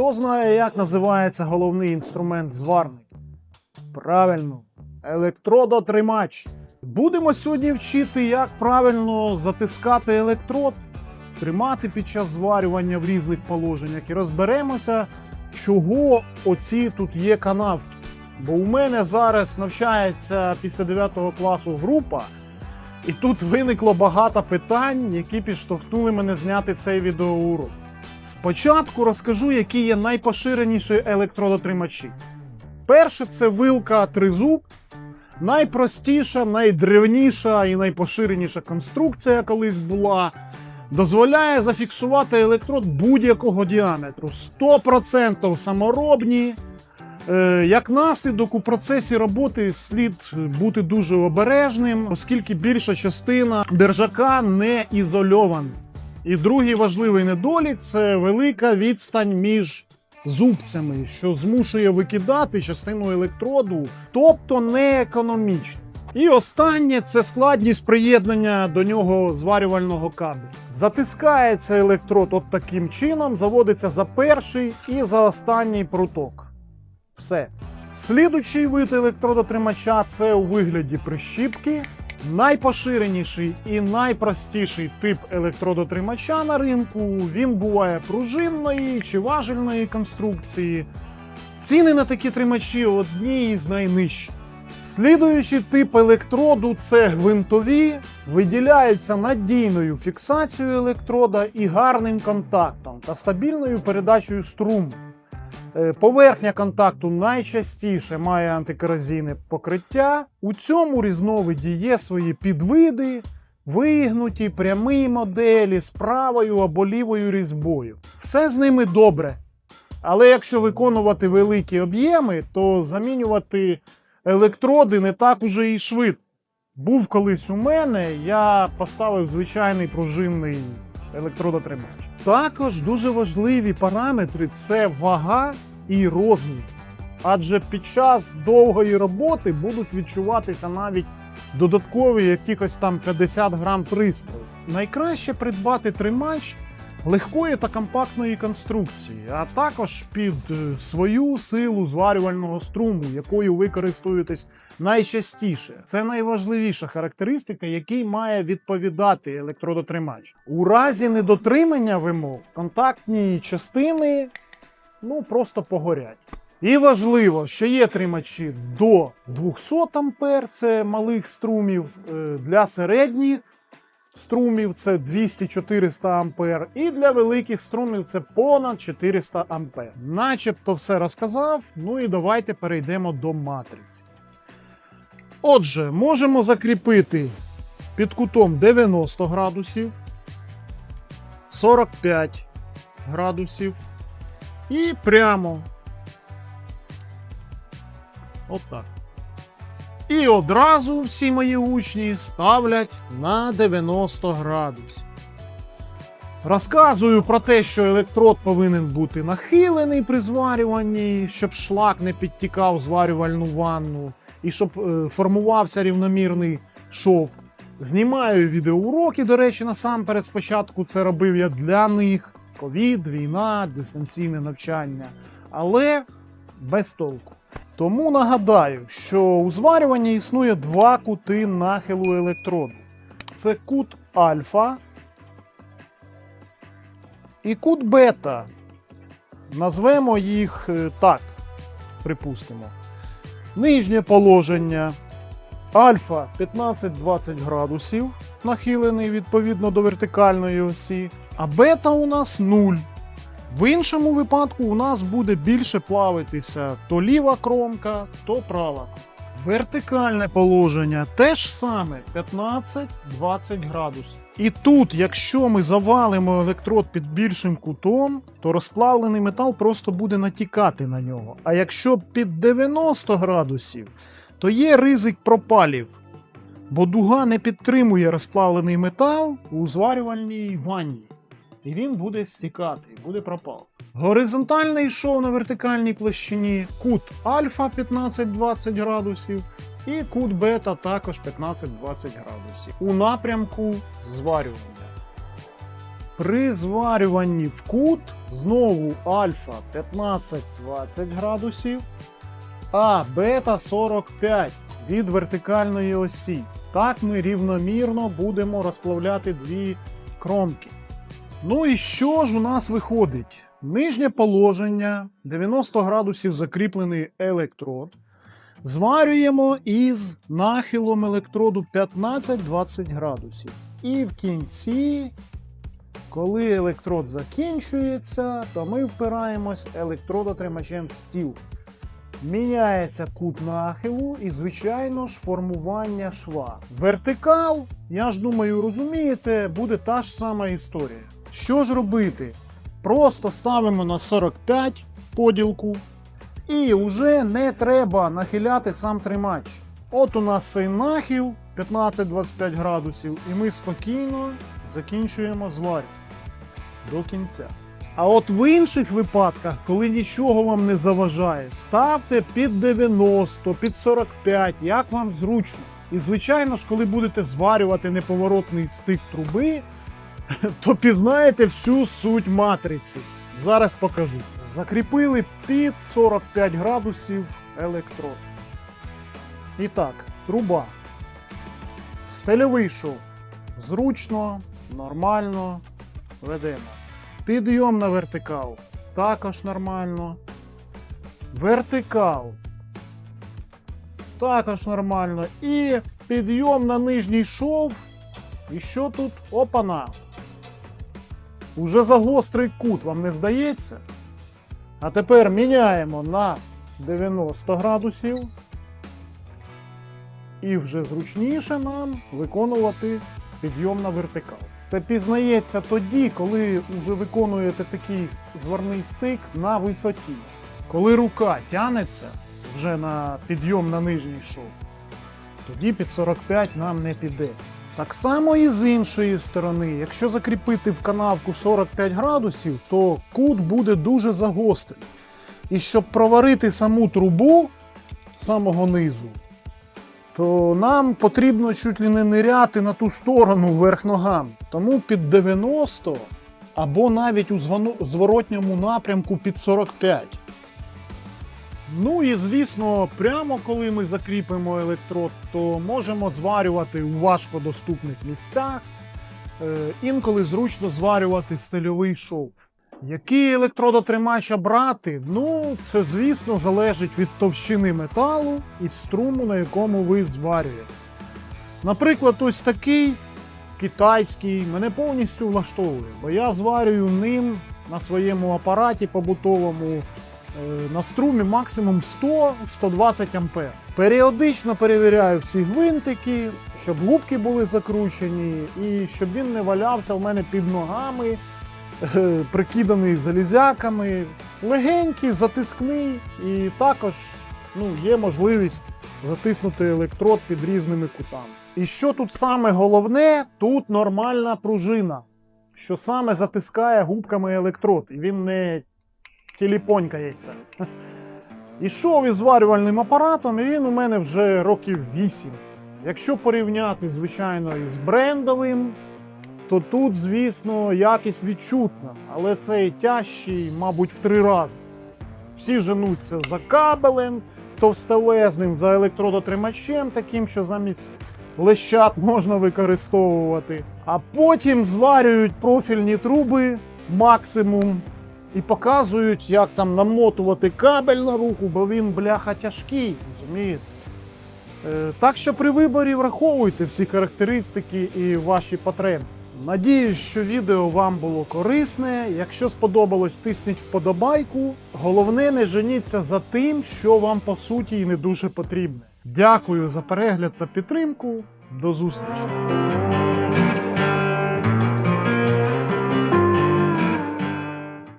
Хто знає, як називається головний інструмент зварника? Правильно, електродотримач. Будемо сьогодні вчити, як правильно затискати електрод, тримати під час зварювання в різних положеннях і розберемося, чого оці тут є канавки. Бо у мене зараз навчається після 9 класу група, і тут виникло багато питань, які підштовхнули мене зняти цей відеоурок. Спочатку розкажу, які є найпоширеніші електродотримачі. Перше це вилка тризуб, найпростіша, найдревніша і найпоширеніша конструкція колись була. Дозволяє зафіксувати електрод будь-якого діаметру. 100% саморобні. Е, Як наслідок у процесі роботи слід бути дуже обережним, оскільки більша частина держака не ізольована. І другий важливий недолік це велика відстань між зубцями, що змушує викидати частину електроду, тобто не економічно. І останнє це складність приєднання до нього зварювального кабелю. Затискається електрод от таким чином, заводиться за перший і за останній пруток. Все. Слідучий вид електродотримача це у вигляді прищіпки. Найпоширеніший і найпростіший тип електродотримача на ринку. Він буває пружинної чи важельної конструкції. Ціни на такі тримачі одні із найнижчих. Слідуючий тип електроду це гвинтові, виділяються надійною фіксацією електрода і гарним контактом та стабільною передачею струму. Е, Поверхня контакту найчастіше має антикорозійне покриття. У цьому різновиді є свої підвиди, вигнуті, прямі моделі з правою або лівою різьбою. Все з ними добре. Але якщо виконувати великі об'єми, то замінювати електроди не так уже і швидко. Був колись у мене, я поставив звичайний пружинний електродотримач. Також дуже важливі параметри це вага і розмір. Адже під час довгої роботи будуть відчуватися навіть додаткові якихось там 50 грам пристрою. Найкраще придбати тримач легкої та компактної конструкції, а також під е, свою силу зварювального струму, якою ви користуєтесь найчастіше. Це найважливіша характеристика, якій має відповідати електродотримач. У разі недотримання вимог контактні частини ну просто погорять. І важливо, що є тримачі до 200 А, це малих струмів, е, для середніх струмів це 200-400 ампер, і для великих струмів це понад 400 ампер. Начебто все розказав. Ну і давайте перейдемо до матриці. Отже, можемо закріпити під кутом 90 градусів, 45 градусів і прямо. Отак. І одразу всі мої учні ставлять на 90 градусів. Розказую про те, що електрод повинен бути нахилений при зварюванні, щоб шлак не підтікав зварювальну ванну і щоб е, формувався рівномірний шов. Знімаю відеоуроки, до речі, насамперед спочатку це робив я для них. Ковід, війна, дистанційне навчання. Але без толку. Тому нагадаю, що у зварюванні існує два кути нахилу електроду. Це кут альфа і кут бета. Назвемо їх е, так, припустимо. Нижнє положення альфа 15-20 градусів, нахилений відповідно до вертикальної осі, а бета у нас 0. В іншому випадку у нас буде більше плавитися то ліва кромка, то права. Вертикальне положення теж саме 15-20 градусів. І тут, якщо ми завалимо електрод під більшим кутом, то розплавлений метал просто буде натікати на нього. А якщо під 90 градусів, то є ризик пропалів. Бо дуга не підтримує розплавлений метал у зварювальній ванні і він буде стікати, буде пропал. Горизонтальний йшов на вертикальній площині, кут альфа 15-20 градусів, і кут бета також 15-20 градусів у напрямку зварювання. При зварюванні в кут знову альфа 15-20 градусів, а бета 45 від вертикальної осі. Так ми рівномірно будемо розплавляти дві кромки. Ну і що ж у нас виходить? Нижнє положення 90 градусів закріплений електрод. Зварюємо із нахилом електроду 15-20 градусів. І в кінці, коли електрод закінчується, то ми впираємось електродотримачем в стіл. Міняється кут нахилу і, звичайно ж, формування шва. Вертикал, я ж думаю, розумієте, буде та ж сама історія. Що ж робити? Просто ставимо на 45 поділку, і вже не треба нахиляти сам тримач. От у нас цей нахил 15-25 градусів, і ми спокійно закінчуємо зварю до кінця. А от в інших випадках, коли нічого вам не заважає, ставте під 90, під 45, як вам зручно. І звичайно ж, коли будете зварювати неповоротний стик труби, то пізнаєте всю суть матриці. Зараз покажу. Закріпили під 45 градусів електрод. І так, труба. Стильовий шов. Зручно, нормально ведемо. Підйом на вертикал. Також нормально. Вертикал. Також нормально. І підйом на нижній шов. І що тут? Опана. Уже за гострий кут, вам не здається? А тепер міняємо на 90 градусів. І вже зручніше нам виконувати підйом на вертикал. Це пізнається тоді, коли вже виконуєте такий зварний стик на висоті. Коли рука тянеться вже на підйом на нижній шов, тоді під 45 нам не піде. Так само і з іншої сторони, якщо закріпити в канавку 45 градусів, то кут буде дуже загострий. І щоб проварити саму трубу самого низу, то нам потрібно чуть ли не ниряти на ту сторону вверх ногам. Тому під 90 або навіть у зворотньому напрямку під 45. Ну і звісно, прямо коли ми закріпимо електрод, то можемо зварювати у важкодоступних місцях. Е, інколи зручно зварювати стильовий шов. Який електродотримач обрати? Ну, це, звісно, залежить від товщини металу і струму, на якому ви зварюєте. Наприклад, ось такий китайський мене повністю влаштовує, бо я зварюю ним на своєму апараті побутовому на струмі максимум 100-120 ампер. Періодично перевіряю всі гвинтики, щоб губки були закручені і щоб він не валявся в мене під ногами, е, прикиданий залізяками. Легенький, затискний, і також ну, є можливість затиснути електрод під різними кутами. І що тут саме головне, тут нормальна пружина, що саме затискає губками електрод, і він не тіліпонькається. Ішов із зварювальним апаратом, і він у мене вже років 8. Якщо порівняти, звичайно, із брендовим, то тут, звісно, якість відчутна, але цей тяжчий, мабуть, в три рази. Всі женуться за кабелем товстелезним, за електродотримачем, таким, що замість лещат можна використовувати. А потім зварюють профільні труби максимум і показують, як там намотувати кабель на руку, бо він бляха тяжкий, розумієте? Е, Так що при виборі враховуйте всі характеристики і ваші потреби. Надіюсь, що відео вам було корисне. Якщо сподобалось, тисніть вподобайку. Головне, не женіться за тим, що вам по суті і не дуже потрібне. Дякую за перегляд та підтримку. До зустрічі!